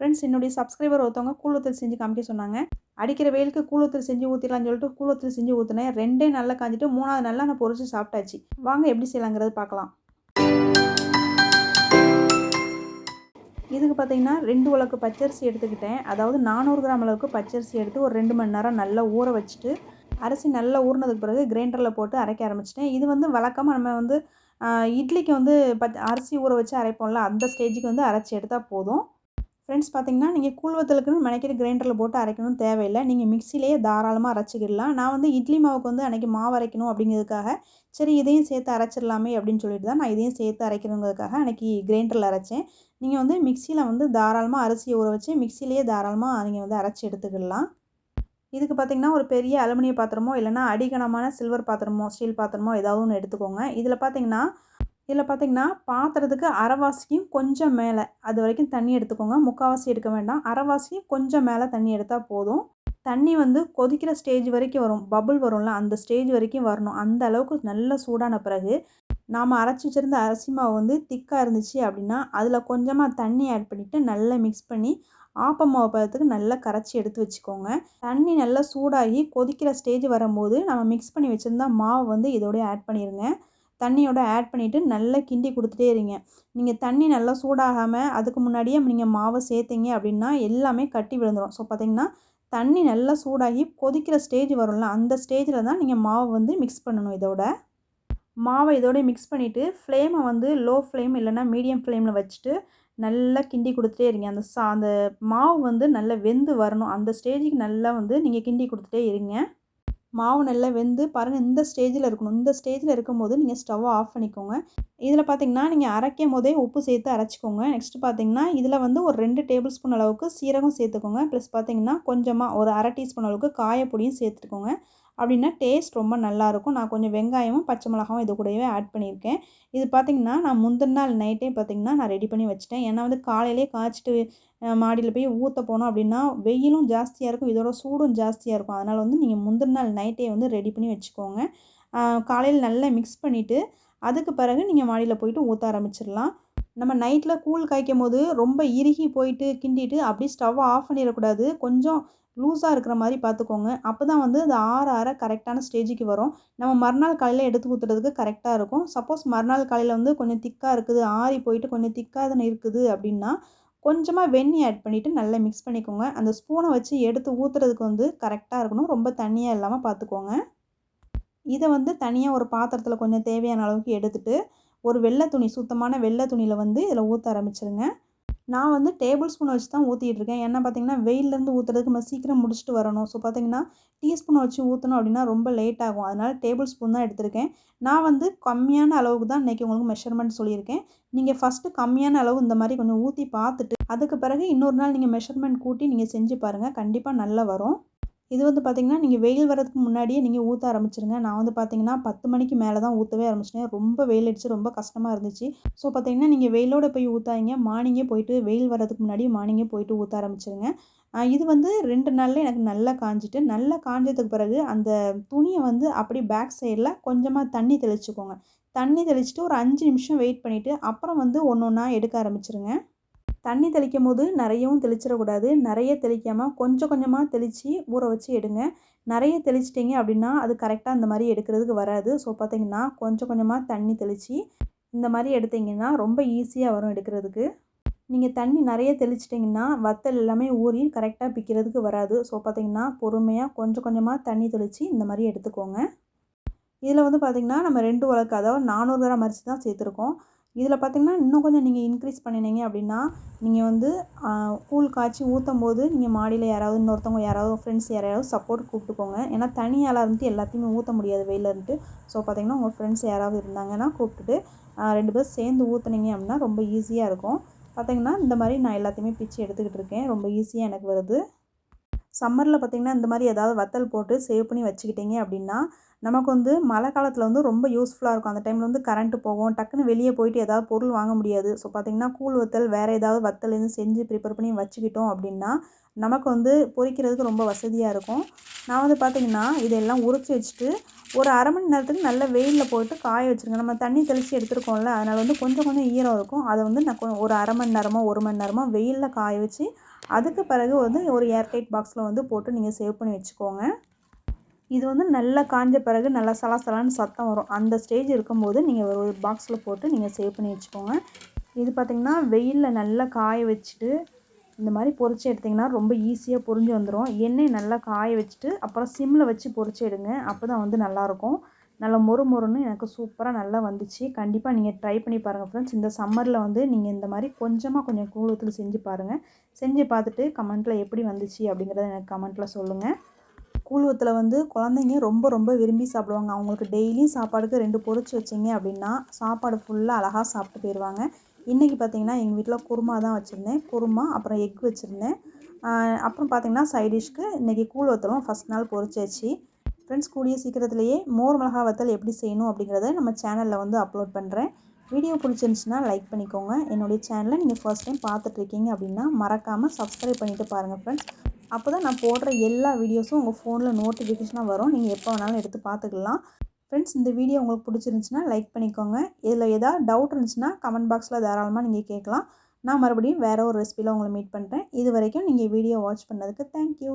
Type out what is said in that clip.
Friends என்னுடைய subscriber ஒருத்தவங்க கூழத்தில் செஞ்சு காமிக்க சொன்னாங்க. அடிக்கிற வெயிலுக்கு கூழத்தில் செஞ்சு ஊற்றிடலாம்னு சொல்லிட்டு கூழத்தில் செஞ்சு ஊற்றினேன் ரெண்டே நல்லா காஞ்சிட்டு மூணாவது நல்லா நான் பொறிச்சு சாப்பிட்டாச்சு. வாங்க எப்படி செய்யலாங்கிறது பார்க்கலாம். இதுக்கு பார்த்தீங்கன்னா ரெண்டு உலக்கு பச்சரிசி எடுத்துக்கிட்டேன். அதாவது நானூறு கிராம் அளவுக்கு பச்சரிசி எடுத்து ஒரு ரெண்டு மணி நேரம் நல்லா ஊற வச்சுட்டு அரிசி நல்லா ஊறினதுக்கு பிறகு கிரைண்டரில் போட்டு அரைக்க ஆரம்பிச்சிட்டேன். இது வந்து வழக்கமாக நம்ம வந்து இட்லிக்கு வந்து பச் அரிசி ஊற வச்சு அரைப்போம்ல அந்த ஸ்டேஜுக்கு வந்து அரைச்சி எடுத்தால் போதும். ஃப்ரெண்ட்ஸ் பார்த்தீங்கன்னா நீங்கள் கூழ்வத்தலுக்குன்னு மெனக்கிட்டு கிரைண்டரில் போட்டு அரைக்கணும் தேவையில்லை. நீங்கள் மிக்சிலேயே தாராளமாக அரைச்சிக்கிடலாம். நான் வந்து இட்லி மாவுக்கு வந்து அன்றைக்கி மாவு அரைக்கணும் அப்படிங்கிறதுக்காக சரி இதையும் சேர்த்து அரைச்சிடலாமே அப்படின்னு சொல்லிட்டு தான் நான் இதையும் சேர்த்து அரைக்கணுங்கிறதுக்காக அன்றைக்கி கிரைண்டரில் அரைச்சேன். நீங்கள் வந்து மிக்சியில் வந்து தாராளமாக அரிசியை ஊற வச்சு மிக்சிலேயே தாராளமாக நீங்கள் வந்து அரைச்சி எடுத்துக்கிடலாம். இதுக்கு பார்த்திங்கன்னா ஒரு பெரிய அலுமினிய பாத்திரமோ இல்லைனா அடிகனமான சில்வர் பாத்திரமோ ஸ்டீல் பாத்திரமோ ஏதாவது ஒன்று எடுத்துக்கோங்க. இதில் பார்த்திங்கன்னா இதில் பார்த்திங்கன்னா பாத்திரத்துக்கு அரைவாசிக்கும் கொஞ்சம் மேலே அது வரைக்கும் தண்ணி எடுத்துக்கோங்க. முக்கால்வாசி எடுக்க வேண்டாம். அரைவாசியும் கொஞ்சம் மேலே தண்ணி எடுத்தால் போதும். தண்ணி வந்து கொதிக்கிற ஸ்டேஜ் வரைக்கும் வரும். பபுள் வரும்ல அந்த ஸ்டேஜ் வரைக்கும் வரணும். அந்த அளவுக்கு நல்ல சூடான பிறகு நாம் அரைச்சி வச்சுருந்த அரிசி மாவு வந்து திக்காக இருந்துச்சு அப்படின்னா அதில் கொஞ்சமாக தண்ணி ஆட் பண்ணிவிட்டு நல்லா மிக்ஸ் பண்ணி ஆப்பம் மாவு பதத்துக்கு நல்லா கரைச்சி எடுத்து வச்சுக்கோங்க. தண்ணி நல்லா சூடாகி கொதிக்கிற ஸ்டேஜ் வரும்போது நம்ம மிக்ஸ் பண்ணி வச்சுருந்தா மாவு வந்து இதோடய ஆட் பண்ணிடுங்க தண்ணியோட ஆட் பண்ணிவிட்டு நல்லா கிண்டி கொடுத்துட்டே இருங்க. நீங்கள் தண்ணி நல்லா சூடாகாமல் அதுக்கு முன்னாடியே நீங்கள் மாவை சேர்த்திங்க அப்படின்னா எல்லாமே கட்டி விழுந்துடும் ஸோ பார்த்திங்கன்னா தண்ணி நல்லா சூடாகி கொதிக்கிற ஸ்டேஜ் வரும்ல அந்த ஸ்டேஜில் தான் நீங்கள் மாவு வந்து மிக்ஸ் பண்ணணும் இதோட. மாவை இதோட மிக்ஸ் பண்ணிவிட்டு ஃப்ளேமை வந்து லோ ஃப்ளேம் இல்லைனா மீடியம் ஃப்ளேமில் வச்சுட்டு நல்லா கிண்டி கொடுத்துட்டே இருங்க. அந்த சா அந்த மாவு வந்து நல்லா வெந்து வரணும். அந்த ஸ்டேஜுக்கு நல்லா வந்து நீங்கள் கிண்டி கொடுத்துட்டே இருங்க. மாவு நல்லா வெந்து பாருங்கள் இந்த ஸ்டேஜில் இருக்கணும். இந்த ஸ்டேஜில் இருக்கும்போது நீங்கள் ஸ்டவ்வை ஆஃப் பண்ணிக்கோங்க. இதில் பார்த்தீங்கன்னா நீங்கள் அரைக்கும் போதே உப்பு சேர்த்து அரைச்சிக்கோங்க. நெக்ஸ்ட்டு பார்த்தீங்கன்னா இதில் வந்து ஒரு ரெண்டு டேபிள் ஸ்பூன் அளவுக்கு சீரகம் சேர்த்துக்கோங்க. ப்ளஸ் பார்த்தீங்கன்னா கொஞ்சமாக ஒரு அரை டீஸ்பூன் அளவுக்கு காயப்பொடியும் சேர்த்துக்கோங்க. அப்படின்னா டேஸ்ட் ரொம்ப நல்லாயிருக்கும். நான் கொஞ்சம் வெங்காயமும் பச்சை மிளகாவும் இது கூடவே ஆட் பண்ணியிருக்கேன். இது பார்த்திங்கன்னா நான் முந்தின நாள் நைட்டே பார்த்திங்கன்னா நான் ரெடி பண்ணி வச்சுட்டேன். ஏன்னா வந்து காலையிலே காய்ச்சிட்டு மாடியில் போய் ஊற்ற போனோம் அப்படின்னா வெயிலும் ஜாஸ்தியாக இருக்கும். இதோட சூடும் ஜாஸ்தியாக இருக்கும். அதனால் வந்து நீங்கள் முந்தின நாள் நைட்டே வந்து ரெடி பண்ணி வச்சுக்கோங்க. காலையில் நல்லா மிக்ஸ் பண்ணிவிட்டு அதுக்கு பிறகு நீங்கள் மாடியில் போயிட்டு ஊற்ற ஆரம்பிச்சிடலாம். நம்ம நைட்டில் கூழ் காய்க்கும் போது ரொம்ப இறுகி போயிட்டு கிண்டிட்டு அப்படியே ஸ்டவ்வை ஆஃப் பண்ணிடக்கூடாது. கொஞ்சம் லூஸாக இருக்கிற மாதிரி பார்த்துக்கோங்க அப்போ தான் வந்து அது ஆற ஆற கரெக்டான ஸ்டேஜுக்கு வரும். நம்ம மறுநாள் காலையில் எடுத்து ஊற்றுறதுக்கு கரெக்டாக இருக்கும். சப்போஸ் மறுநாள் காலையில் வந்து கொஞ்சம் திக்காக இருக்குது ஆறி போயிட்டு கொஞ்சம் திக்காக தானே இருக்குது அப்படின்னா கொஞ்சமாக வெண்ணி ஆட் பண்ணிவிட்டு நல்லா மிக்ஸ் பண்ணிக்கோங்க. அந்த ஸ்பூனை வச்சு எடுத்து ஊற்றுறதுக்கு வந்து கரெக்டாக இருக்கணும். ரொம்ப தண்ணியாக இல்லாமல் பார்த்துக்கோங்க இதை வந்து தனியாக ஒரு பாத்திரத்தில் கொஞ்சம் தேவையான அளவுக்கு எடுத்துகிட்டு ஒரு வெள்ளை துணி சுத்தமான வெள்ளை துணியில் வந்து இதில் ஊற்ற ஆரம்பிச்சிருங்க. நான் வந்து டேபிள் ஸ்பூன் வச்சு தான் ஊற்றிட்டு இருக்கேன். ஏன்னா பார்த்தீங்கன்னா வெயிலேருந்து ஊற்றுறதுக்கு நம்ம சீக்கிரம் முடிச்சுட்டு வரணும். ஸோ பார்த்தீங்கன்னா டீஸ்பூன் வச்சு ஊற்றணும் அப்படின்னா ரொம்ப லேட் ஆகும். அதனால் டேபிள் ஸ்பூன் தான் எடுத்திருக்கேன். நான் வந்து கம்மியான அளவுக்கு தான் இன்றைக்கி உங்களுக்கு மெஷர்மெண்ட் சொல்லியிருக்கேன். நீங்கள் ஃபஸ்ட்டு கம்மியான அளவு இந்த மாதிரி கொஞ்சம் ஊற்றி பார்த்துட்டு அதுக்கு பிறகு இன்னொரு நாள் நீங்கள் மெஷர்மெண்ட் கூட்டி நீங்கள் செஞ்சு பாருங்கள் கண்டிப்பாக நல்லா வரும். இது வந்து பார்த்திங்கன்னா நீங்கள் வெயில் வரதுக்கு முன்னாடியே நீங்கள் ஊற்ற ஆரம்பிச்சிருங்க. நான் வந்து பார்த்திங்கன்னா பத்து மணிக்கு மேலே தான் ஊற்றவே ஆரம்பிச்சிட்டேன். ரொம்ப வெயில் அடிச்சு ரொம்ப கஷ்டமாக இருந்துச்சு. ஸோ பார்த்திங்கன்னா நீங்கள் வெயிலோட போய் ஊற்றாங்க மார்னிங்கே போயிட்டு வெயில் வரதுக்கு முன்னாடி மார்னிங்கே போயிட்டு ஊற்ற ஆரம்பிச்சிருங்க. இது வந்து ரெண்டு நாளில் எனக்கு நல்லா காஞ்சிட்டு நல்லா காஞ்சதுக்கு பிறகு அந்த துணியை வந்து அப்படி பேக் சைடில் கொஞ்சமாக தண்ணி தெளிச்சுக்கோங்க. தண்ணி தெளிச்சுட்டு ஒரு அஞ்சு நிமிஷம் வெயிட் பண்ணிவிட்டு அப்புறம் வந்து ஒன்று ஒன்றா எடுக்க ஆரம்பிச்சிருங்க. தண்ணி தெளிக்கும் போது நிறையவும் தெளிச்சிடக்கூடாது. நிறைய தெளிக்காமல் கொஞ்சம் கொஞ்சமாக தெளித்து ஊற வச்சு எடுங்க. நிறைய தெளிச்சிட்டிங்க அப்படின்னா அது கரெக்டாக இந்த மாதிரி எடுக்கிறதுக்கு வராது. ஸோ பார்த்திங்கன்னா கொஞ்சம் கொஞ்சமாக தண்ணி தெளித்து இந்த மாதிரி எடுத்திங்கன்னா ரொம்ப ஈஸியாக வரும் எடுக்கிறதுக்கு. நீங்கள் தண்ணி நிறைய தெளிச்சிட்டிங்கன்னா வத்தல் எல்லாமே ஊறி கரெக்டாக பிக்கிறதுக்கு வராது. ஸோ பார்த்திங்கன்னா பொறுமையாக கொஞ்சம் கொஞ்சமாக தண்ணி தெளித்து இந்த மாதிரி எடுத்துக்கோங்க. இதில் வந்து பார்த்திங்கன்னா நம்ம ரெண்டு உலக்கு அதாவது நானூறு கிராம் அரிசி தான் சேர்த்துருக்கோம். இதில் பார்த்திங்கன்னா இன்னும் கொஞ்சம் நீங்கள் இன்க்ரீஸ் பண்ணினீங்க அப்படின்னா நீங்கள் வந்து கூழ் காய்ச்சி ஊற்றும் போது நீங்கள் மாடியில் யாராவது இன்னொருத்தவங்க யாராவது ஃப்ரெண்ட்ஸ் யாராவது சப்போர்ட் கூப்பிட்டுக்கோங்க ஏன்னா தனியால் இருந்துட்டு எல்லாத்தையுமே ஊற்ற முடியாது வெயில் இருந்துட்டு. ஸோ பார்த்திங்கன்னா உங்கள் ஃப்ரெண்ட்ஸ் யாராவது இருந்தாங்கன்னா கூப்பிட்டுட்டு ரெண்டு பேர் சேர்ந்து ஊற்றுனீங்க அப்படின்னா ரொம்ப ஈஸியாக இருக்கும். பார்த்திங்கன்னா இந்த மாதிரி நான் எல்லாத்தையுமே பிச்சு எடுத்துக்கிட்டு இருக்கேன். ரொம்ப ஈஸியாக எனக்கு வருது. சம்மரில் பார்த்திங்கன்னா இந்த மாதிரி ஏதாவது வத்தல் போட்டு சேவ் பண்ணி வச்சுக்கிட்டிங்க அப்படின்னா நமக்கு வந்து மழை காலத்தில் வந்து ரொம்ப யூஸ்ஃபுல்லாக இருக்கும். அந்த டைமில் வந்து கரண்ட்டு போகும். டக்குன்னு வெளியே போயிட்டு ஏதாவது பொருள் வாங்க முடியாது. ஸோ பார்த்திங்கன்னா கூழ் வத்தல் வேறு ஏதாவது வத்தல் எதுவும் செஞ்சு ப்ரிப்பேர் பண்ணி வச்சுக்கிட்டோம் அப்படின்னா நமக்கு வந்து பொறிக்கிறதுக்கு ரொம்ப வசதியாக இருக்கும். நான் வந்து பார்த்திங்கன்னா இதெல்லாம் உரிச்சு வச்சுட்டு ஒரு அரை மணி நேரத்துக்கு நல்ல வெயிலில் போட்டு காய வச்சுருங்க. நம்ம தண்ணி தெளித்து எடுத்துருக்கோம்ல அதனால் வந்து கொஞ்சம் கொஞ்சம் ஈரம் இருக்கும். அதை வந்து நான் கொ- ஒரு அரை மணி நேரமோ ஒரு மணி நேரமோ வெயிலில் காய வச்சு அதுக்கு பிறகு வந்து ஒரு ஏர்டைட் பாக்ஸில் வந்து போட்டு நீங்கள் சேவ் பண்ணி வச்சுக்கோங்க. இது வந்து நல்லா காஞ்ச பிறகு நல்லா சலசலன்னு சத்தம் வரும். அந்த ஸ்டேஜ் இருக்கும்போது நீங்கள் ஒரு பாக்ஸில் போட்டு நீங்கள் சேவ் பண்ணி வச்சுக்கோங்க. இது பார்த்திங்கன்னா வெயிலில் நல்லா காய வச்சுட்டு இந்த மாதிரி பொரிச்சு எடுத்திங்கன்னா ரொம்ப ஈஸியாக பொரிஞ்சு வந்துடும் எண்ணெய் நல்லா காய வச்சுட்டு அப்புறம் சிம்மில் வச்சு பொறிச்சு எடுங்க. அப்போ தான் வந்து நல்லாயிருக்கும் நல்லா மொறு மொறுன்னு எனக்கு சூப்பராக நல்லா வந்துச்சு. கண்டிப்பாக நீங்கள் ட்ரை பண்ணி பாருங்கள் ஃப்ரெண்ட்ஸ் இந்த சம்மரில் வந்து நீங்கள் இந்த மாதிரி கொஞ்சமாக கொஞ்சம் கூழத்தில் செஞ்சு பாருங்கள் செஞ்சு பார்த்துட்டு கமெண்ட்டில் எப்படி வந்துச்சு அப்படிங்கிறத எனக்கு கமெண்ட்டில் சொல்லுங்கள் கூழ்வத்தில் வந்து குழந்தைங்க ரொம்ப ரொம்ப விரும்பி சாப்பிடுவாங்க. அவங்களுக்கு டெய்லியும் சாப்பாடுக்கு ரெண்டு பொறிச்சு வச்சிங்க அப்படின்னா சாப்பாடு ஃபுல்லாக அழகாக சாப்பிட்டு போயிடுவாங்க இன்றைக்கி பார்த்தீங்கன்னா எங்கள் வீட்டில் குருமா தான் வச்சுருந்தேன். குருமா அப்புறம் எக் வச்சுருந்தேன். அப்புறம் பார்த்திங்கன்னா சைடிஷ்க்கு இன்றைக்கி கூழ் வத்தலும் ஃபஸ்ட் நாள் பொரிச்சாச்சு. ஃப்ரெண்ட்ஸ் கூடிய சீக்கிரத்துலேயே மோர் மிளகா வத்தல் எப்படி செய்யணும் அப்படிங்கிறத நம்ம சேனலில் வந்து அப்லோட் பண்ணுறேன் வீடியோ பிடிச்சிருந்துச்சுன்னா லைக் பண்ணிக்கோங்க. என்னுடைய சேனலை நீங்கள் ஃபர்ஸ்ட் டைம் பார்த்துட்ருக்கீங்க அப்படின்னா மறக்காமல் சப்ஸ்கிரைப் பண்ணிவிட்டு பாருங்கள் ஃப்ரெண்ட்ஸ் அப்போ தான் நான் போடுற எல்லா வீடியோஸும் உங்கள் ஃபோனில் நோட்டிஃபிகேஷனாக வரும். நீங்கள் எப்போ வேணாலும் எடுத்து பார்த்துக்கலாம். ஃப்ரெண்ட்ஸ் இந்த வீடியோ உங்களுக்கு பிடிச்சிருந்துச்சுன்னா லைக் பண்ணிக்கோங்க. இதில் ஏதாவது டவுட் இருந்துச்சுன்னா கமெண்ட் பாக்ஸில் தாராளமாக நீங்கள் கேட்கலாம். நான் மறுபடியும் வேறு ஒரு ரெசிபியில் உங்களை மீட் பண்ணுறேன் இது வரைக்கும் நீங்கள் வீடியோ வாட்ச் பண்ணதுக்கு தேங்க்யூ